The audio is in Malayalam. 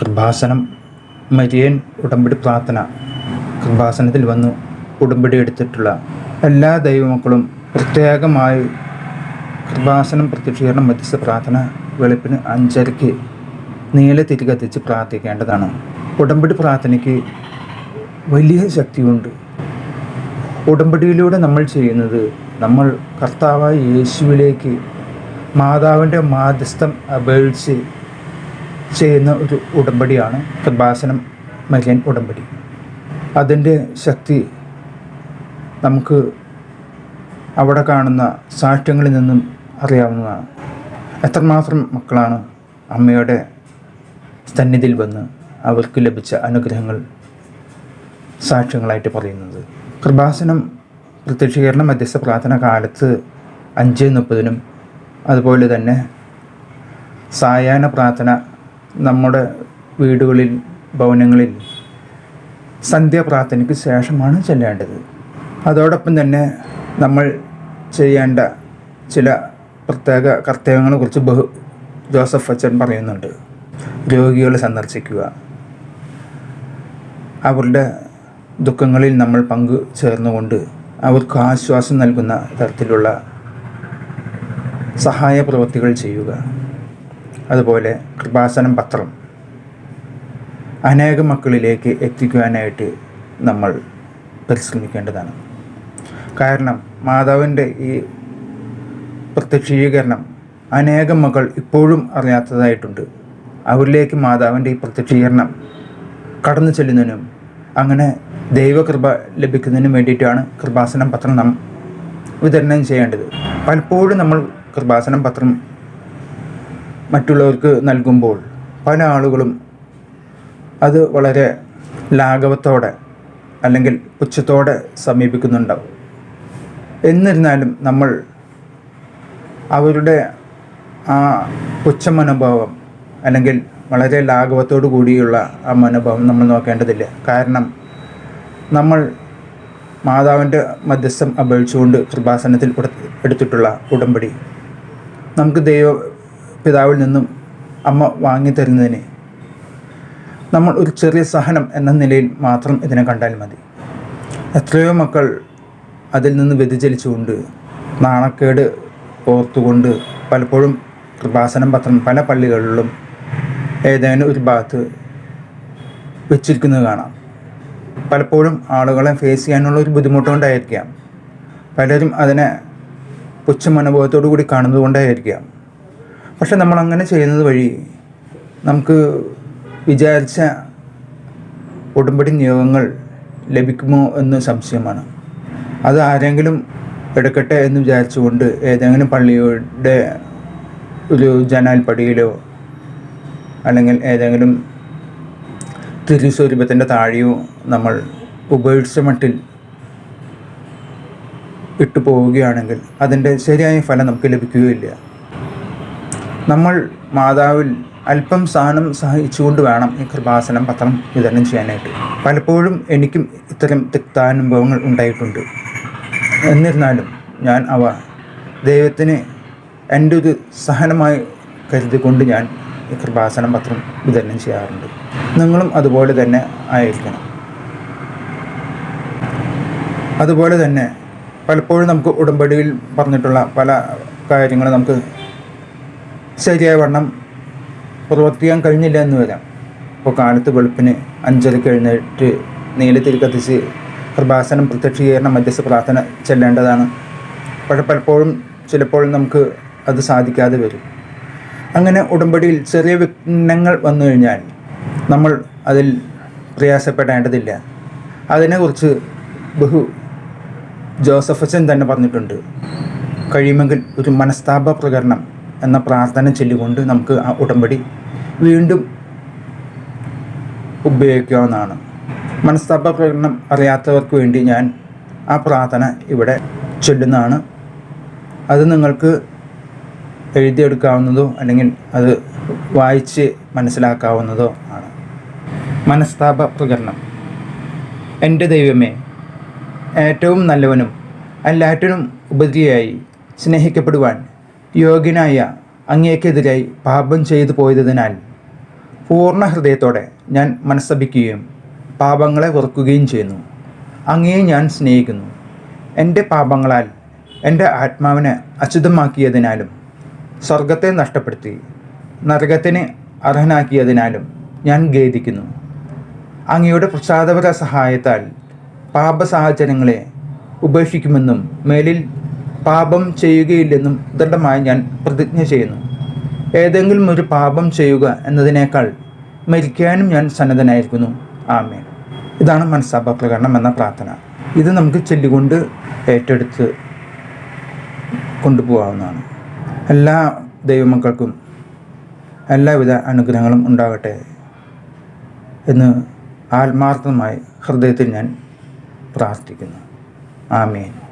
കൃപാസനം. മരിയൻ ഉടമ്പടി പ്രാർത്ഥന. കൃപാസനത്തിൽ വന്നു ഉടമ്പടി എടുത്തിട്ടുള്ള എല്ലാ ദൈവമക്കളും പ്രത്യേകമായി കൃപാസനം പ്രത്യക്ഷീകരണം മധ്യസ്ഥ പ്രാർത്ഥന വെളുപ്പിന് അഞ്ചരയ്ക്ക് നീല തിരി കത്തിച്ച് പ്രാർത്ഥിക്കേണ്ടതാണ്. ഉടമ്പടി പ്രാർത്ഥനയ്ക്ക് വലിയ ശക്തിയുണ്ട്. ഉടമ്പടിയിലൂടെ നമ്മൾ ചെയ്യുന്നത് നമ്മൾ കർത്താവായ യേശുവിലേക്ക് മാതാവിന്റെ മാധ്യസ്ഥം അപേക്ഷിച്ച് ചെയ്യുന്ന ഒരു ഉടമ്പടിയാണ് കൃപാസനം മരിയൻ ഉടമ്പടി. അതിന്റെ ശക്തി നമുക്ക് അവിടെ കാണുന്ന സാക്ഷ്യങ്ങളിൽ നിന്നും അറിയാവുന്നതാണ്. എത്രമാത്രം മക്കളാണ് അമ്മയുടെ സന്നിധിയിൽ വന്ന് അവർക്ക് ലഭിച്ച അനുഗ്രഹങ്ങൾ സാക്ഷ്യങ്ങളായിട്ട് പറയുന്നത്. കൃപാസനം പ്രത്യക്ഷീകരണ മധ്യസ്ഥ പ്രാർത്ഥന കാലത്ത് അഞ്ച് മുപ്പതിനും അതുപോലെ തന്നെ സായാഹ്ന പ്രാർത്ഥന നമ്മുടെ വീടുകളിൽ ഭവനങ്ങളിൽ സന്ധ്യാപ്രാർത്ഥനയ്ക്ക് ശേഷമാണ് ചെല്ലേണ്ടത്. അതോടൊപ്പം തന്നെ നമ്മൾ ചെയ്യേണ്ട ചില പ്രത്യേക കർത്തവ്യങ്ങളെക്കുറിച്ച് ബഹു ജോസഫ് അച്ഛൻ പറയുന്നുണ്ട്. രോഗികളെ സന്ദർശിക്കുക. അവരുടെ ദുഃഖങ്ങളിൽ നമ്മൾ പങ്കു ചേർന്നുകൊണ്ട് അവർക്ക് ആശ്വാസം നൽകുന്ന തരത്തിലുള്ള സഹായ പ്രവൃത്തികൾ ചെയ്യുക. അതുപോലെ കൃപാസനം പത്രം. അനേകം മക്കളിലേക്ക് എത്തിക്കുവാനായിട്ട് നമ്മൾ പരിശ്രമിക്കേണ്ടതാണ്. കാരണം മാതാവിന്റെ ഈ പ്രത്യക്ഷീകരണം അനേകം മകൾ ഇപ്പോഴും അറിയാത്തതായിട്ടുണ്ട്. അവരിലേക്ക് മാതാവിന്റെ ഈ പ്രത്യക്ഷീകരണം കടന്നു ചെല്ലുന്നതിനും അങ്ങനെ ദൈവകൃപ ലഭിക്കുന്നതിനും വേണ്ടിയിട്ടാണ് കൃപാസനം പത്രം നാം വിതരണം ചെയ്യേണ്ടത്. പലപ്പോഴും നമ്മൾ കൃപാസനം പത്രം മറ്റുള്ളവർക്ക് നൽകുമ്പോൾ പല ആളുകളും അത് വളരെ ലാഘവത്തോടെ അല്ലെങ്കിൽ പുച്ഛത്തോടെ സമീപിക്കുന്നുണ്ടാവും. എന്നിരുന്നാലും നമ്മൾ അവരുടെ ആ പുച്ഛ മനോഭാവം അല്ലെങ്കിൽ വളരെ ലാഘവത്തോടു കൂടിയുള്ള ആ മനോഭാവം നമ്മൾ നോക്കേണ്ടതില്ല. കാരണം നമ്മൾ മാതാവിന്റെ മധ്യസ്ഥം അപേക്ഷിച്ചുകൊണ്ട് കൃപാസനത്തിൽ എടുത്തിട്ടുള്ള ഉടമ്പടി. നമുക്ക് ദൈവ പിതാവിൽ നിന്നും അമ്മ വാങ്ങി വാങ്ങിത്തരുന്നതിന് നമ്മൾ ഒരു ചെറിയ സഹനം എന്ന നിലയിൽ മാത്രം ഇതിനെ കണ്ടാൽ മതി. എത്രയോ മക്കൾ അതിൽ നിന്ന് വ്യതിചലിച്ചുകൊണ്ട് നാണക്കേട് ഓർത്തുകൊണ്ട് പലപ്പോഴും കൃപാസനം പത്രം പല പള്ളികളിലും ഏതെങ്കിലും ഒരു ഭാഗത്ത് വെച്ചിരിക്കുന്നത് കാണാം. പലപ്പോഴും ആളുകളെ ഫേസ് ചെയ്യാനുള്ള ഒരു ബുദ്ധിമുട്ടുകൊണ്ടായിരിക്കാം. പലരും അതിനെ പുച്ഛമനുഭവത്തോടു കൂടി കാണുന്നത് കൊണ്ടായിരിക്കാം. പക്ഷെ നമ്മൾ അങ്ങനെ ചെയ്യുന്നത് വഴി നമുക്ക് വിചാരിച്ച ഉടമ്പടി നിയോഗങ്ങൾ ലഭിക്കുമോ എന്ന് സംശയമാണ്. അത് ആരെങ്കിലും എടുക്കട്ടെ എന്ന് വിചാരിച്ചുകൊണ്ട് ഏതെങ്കിലും പള്ളിയുടെ ഒരു ജനാൽപ്പടിയിലോ അല്ലെങ്കിൽ ഏതെങ്കിലും തിരുസ്വരൂപത്തിന്റെ താഴെയോ നമ്മൾ ഉപേക്ഷിച്ച മട്ടിൽ ഇട്ടു പോവുകയാണെങ്കിൽ അതിന്റെ ശരിയായ ഫലം നമുക്ക് ലഭിക്കുകയില്ല. നമ്മൾ മാതാവിൽ അല്പം സഹനം സഹിച്ചുകൊണ്ട് വേണം ഈ കൃപാസനം പത്രം വിതരണം ചെയ്യാനായിട്ട്. പലപ്പോഴും എനിക്കും ഇത്തരം തിക്താനുഭവങ്ങൾ ഉണ്ടായിട്ടുണ്ട്. എന്നിരുന്നാലും ഞാൻ അവ ദൈവത്തിന് എന്റെ ഒരു സഹനമായി കരുതിക്കൊണ്ട് ഞാൻ ഈ കൃപാസനം പത്രം വിതരണം ചെയ്യാറുണ്ട്. നിങ്ങളും അതുപോലെ തന്നെ ആയിരിക്കണം. അതുപോലെ തന്നെ പലപ്പോഴും നമുക്ക് ഉടമ്പടിയിൽ പറഞ്ഞിട്ടുള്ള പല കാര്യങ്ങളും നമുക്ക് ശരിയായ വണ്ണം പ്രവർത്തിക്കാൻ കഴിഞ്ഞില്ല എന്ന് വരാം. ഇപ്പോൾ കാലത്ത് വെളുപ്പിന് അഞ്ചരക്ക് എഴുന്നേറ്റ് നീലത്തിരി കത്തിച്ച് കൃപാസനം പ്രത്യക്ഷീകരണം മധ്യസ്ഥ പ്രാർത്ഥന ചെല്ലേണ്ടതാണ്. പക്ഷെ പലപ്പോഴും ചിലപ്പോൾ നമുക്ക് അത് സാധിക്കാതെ വരും. അങ്ങനെ ഉടമ്പടിയിൽ ചെറിയ വിഘ്നങ്ങൾ വന്നു കഴിഞ്ഞാൽ നമ്മൾ അതിൽ പ്രയാസപ്പെടേണ്ടതില്ല. അതിനെക്കുറിച്ച് ബഹു ജോസഫ് അച്ഛൻ തന്നെ പറഞ്ഞിട്ടുണ്ട്. കഴിയുമെങ്കിൽ ഒരു മനസ്താപ പ്രകരണം എന്ന പ്രാർത്ഥന ചൊല്ലിക്കൊണ്ട് നമുക്ക് ആ ഉടമ്പടി വീണ്ടും ഉപയോഗിക്കാവുന്നതാണ്. മനസ്താപ പ്രകടനം അറിയാത്തവർക്ക് വേണ്ടി ഞാൻ ആ പ്രാർത്ഥന ഇവിടെ ചൊല്ലുന്നതാണ്. അത് നിങ്ങൾക്ക് എഴുതിയെടുക്കാവുന്നതോ അല്ലെങ്കിൽ അത് വായിച്ച് മനസ്സിലാക്കാവുന്നതോ ആണ്. മനസ്താപ പ്രകരണം എന്റെ ദൈവമേ ഏറ്റവും നല്ലവനും എല്ലാറ്റിനും ഉപരിയായി സ്നേഹിക്കപ്പെടുവാൻ യോഗ്യനായ അങ്ങേക്കെതിരായി പാപം ചെയ്തു പോയതിനാൽ പൂർണ ഹൃദയത്തോടെ ഞാൻ മനസ്സപിക്കുകയും പാപങ്ങളെ വെറുക്കുകയും ചെയ്യുന്നു. അങ്ങയെ ഞാൻ സ്നേഹിക്കുന്നു. എന്റെ പാപങ്ങളാൽ എന്റെ ആത്മാവിനെ അച്യുതമാക്കിയതിനാലും സ്വർഗത്തെ നഷ്ടപ്പെടുത്തി നരകത്തിന് അർഹനാക്കിയതിനാലും ഞാൻ ഖേദിക്കുന്നു. അങ്ങയുടെ പ്രസാദപര സഹായത്താൽ പാപസാഹചര്യങ്ങളെ ഉപേക്ഷിക്കുമെന്നും മേലിൽ പാപം ചെയ്യുകയില്ലെന്നും ദൃഢമായി ഞാൻ പ്രതിജ്ഞ ചെയ്യുന്നു. ഏതെങ്കിലും ഒരു പാപം ചെയ്യുക എന്നതിനേക്കാൾ മരിക്കാനും ഞാൻ സന്നദ്ധനായിരിക്കുന്നു. ആമേൻ. ഇതാണ് മനസ്സാപ എന്ന പ്രാർത്ഥന. ഇത് നമുക്ക് ചൊല്ലിക്കൊണ്ട് ഏറ്റെടുത്ത് കൊണ്ടുപോകാവുന്നതാണ്. എല്ലാ ദൈവമക്കൾക്കും എല്ലാവിധ അനുഗ്രഹങ്ങളും ഉണ്ടാകട്ടെ എന്ന് ആത്മാർത്ഥമായി ഹൃദയത്തിൽ ഞാൻ പ്രാർത്ഥിക്കുന്നു. ആമേൻ.